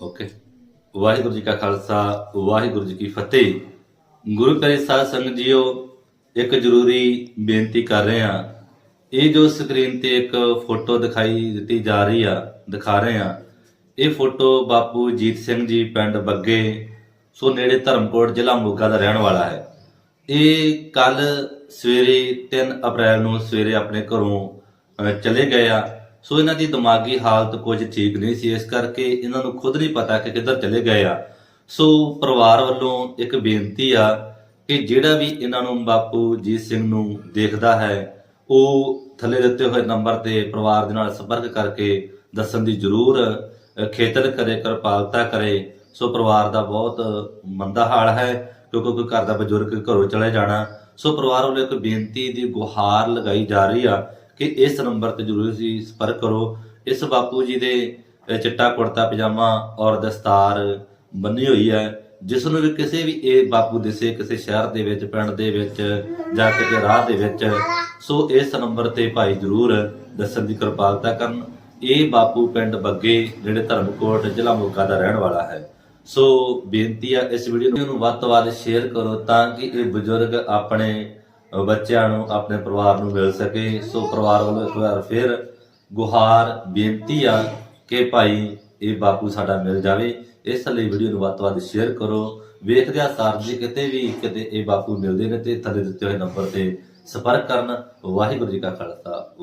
Okay. Waheguru ji ਕਾ ਖਾਲਸਾ, ਵਾਹਿਗੁਰੂ ਜੀ ਕੀ ਫਤਿਹ। ਗੁਰੂ ਪਿਆਰੇ ਸਾਧ ਸੰਗਤ ਜੀਓ, ਇੱਕ ਜ਼ਰੂਰੀ ਬੇਨਤੀ ਕਰ ਰਹੇ ਹਾਂ। ਇਹ ਜੋ ਸਕਰੀਨ ਤੇ ਇੱਕ ਫੋਟੋ ਦਿਖਾਈ ਦਿੱਤੀ ਜਾ ਰਹੀ ਆ, ਦਿਖਾ ਰਹੇ ਹਾਂ। ਇਹ ਫੋਟੋ ਬਾਪੂ ਜੀਤ ਸਿੰਘ ਜੀ ਪਿੰਡ ਬੱਗੇ, ਸੋ ਨੇੜੇ ਧਰਮਕੋਟ ਜ਼ਿਲ੍ਹਾ ਮੋਗਾ ਦਾ ਰਹਿਣ ਵਾਲਾ ਹੈ। ਇਹ ਕੱਲ ਸਵੇਰੇ 3 ਅਪ੍ਰੈਲ ਨੂੰ ਸਵੇਰੇ ਆਪਣੇ ਘਰੋਂ ਚਲੇ ਗਏ ਆ। ਸੋ ਇਹਨਾਂ ਦੀ ਦਿਮਾਗੀ ਹਾਲਤ ਕੁਝ ਠੀਕ ਨਹੀਂ ਸੀ ਇਸ ਕਰਕੇ ਇਹਨਾਂ ਨੂੰ ਖੁਦ ਨਹੀਂ ਪਤਾ ਕਿ ਕਿੱਧਰ ਚਲੇ ਗਏ ਆ। ਸੋ ਪਰਿਵਾਰ ਵੱਲੋਂ ਇੱਕ ਬੇਨਤੀ ਆ ਕਿ ਜਿਹੜਾ ਵੀ ਇਹਨਾਂ ਨੂੰ ਬਾਪੂ ਜੀਤ ਸਿੰਘ ਨੂੰ ਦੇਖਦਾ ਹੈ ਉਹ ਥੱਲੇ ਦਿੱਤੇ ਹੋਏ ਨੰਬਰ ਤੇ ਪਰਿਵਾਰ ਦੇ ਨਾਲ ਸੰਪਰਕ ਕਰਕੇ ਦੱਸਣ ਦੀ ਜ਼ਰੂਰ ਅਹ, ਖੇਤਰ ਕਰੇ ਕਿਰਪਾਲਤਾ ਕਰੇ। ਸੋ ਪਰਿਵਾਰ ਦਾ ਬਹੁਤ ਮੰਦਾ ਹਾਲ ਹੈ ਕਿਉਂਕਿ ਕੋਈ ਘਰ ਦਾ ਬਜ਼ੁਰਗ ਘਰੋਂ ਚਲੇ ਜਾਣਾ। ਸੋ ਪਰਿਵਾਰ ਵੱਲੋਂ ਇੱਕ ਬੇਨਤੀ ਦੀ ਗੁਹਾਰ ਲਗਾਈ ਜਾ ਰਹੀ ਆ ਕਿ ਇਸ ਨੰਬਰ ਤੇ ਜ਼ਰੂਰ ਤੁਸੀਂ ਸੰਪਰਕ ਕਰੋ। ਇਸ ਬਾਪੂ ਜੀ ਦੇ ਚਿੱਟਾ ਕੁੜਤਾ, ਪਜਾਮਾ ਔਰ ਦਸਤਾਰ ਬੰਨੀ ਹੋਈ ਹੈ, ਜਿਸ ਨੂੰ ਵੀ ਕਿਸੇ ਵੀ ਇਹ ਬਾਪੂ ਦਿਸੇ, ਕਿਸੇ ਸ਼ਹਿਰ ਦੇ ਵਿੱਚ, ਪਿੰਡ ਦੇ ਵਿੱਚ ਜਾਂ ਕਿਤੇ ਰਾਹ ਦੇ ਵਿੱਚ, ਸੋ ਇਸ ਨੰਬਰ ਤੇ ਭਾਈ ਜ਼ਰੂਰ ਦੱਸਣ ਦੀ ਕਿਰਪਾਲਤਾ ਕਰਨ। ਇਹ ਬਾਪੂ ਪਿੰਡ ਬੱਗੇ, ਜਿਹੜੇ ਧਰਮਕੋਟ, ਜ਼ਿਲ੍ਹਾ ਮੋਗਾ ਦਾ ਰਹਿਣ ਵਾਲਾ ਹੈ। ਸੋ ਬੇਨਤੀ ਆ ਇਸ ਵੀਡੀਓ ਨੂੰ ਵੱਧ ਤੋਂ ਵੱਧ ਸ਼ੇਅਰ ਕਰੋ ਤਾਂ ਕਿ ਇਹ ਬਜ਼ੁਰਗ ਆਪਣੇ ਬੱਚਿਆਂ ਨੂੰ, ਆਪਣੇ ਪਰਿਵਾਰ ਨੂੰ ਮਿਲ ਸਕੇ। ਸੋ ਪਰਿਵਾਰ ਵੱਲੋਂ ਇੱਕ ਵਾਰ ਫਿਰ ਗੁਹਾਰ, ਬੇਨਤੀ ਆ ਕਿ ਭਾਈ ਇਹ ਬਾਪੂ ਸਾਡਾ ਮਿਲ ਜਾਵੇ। ਇਸ ਲਈ ਵੀਡੀਓ ਨੂੰ ਵੱਧ ਤੋਂ ਵੱਧ ਸ਼ੇਅਰ ਕਰੋ। ਵੇਖਦੇ ਆ ਸਾਰ ਜੀ ਕਿਤੇ ਵੀ ਕਿਤੇ ਇਹ ਬਾਪੂ ਮਿਲਦੇ ਨੇ ਤੇ ਥੱਲੇ ਦਿੱਤੇ ਹੋਏ ਨੰਬਰ ਤੇ ਸੰਪਰਕ ਕਰਨ। ਵਾਹਿਗੁਰੂ ਜੀ ਕਾ ਖਾਲਸਾ।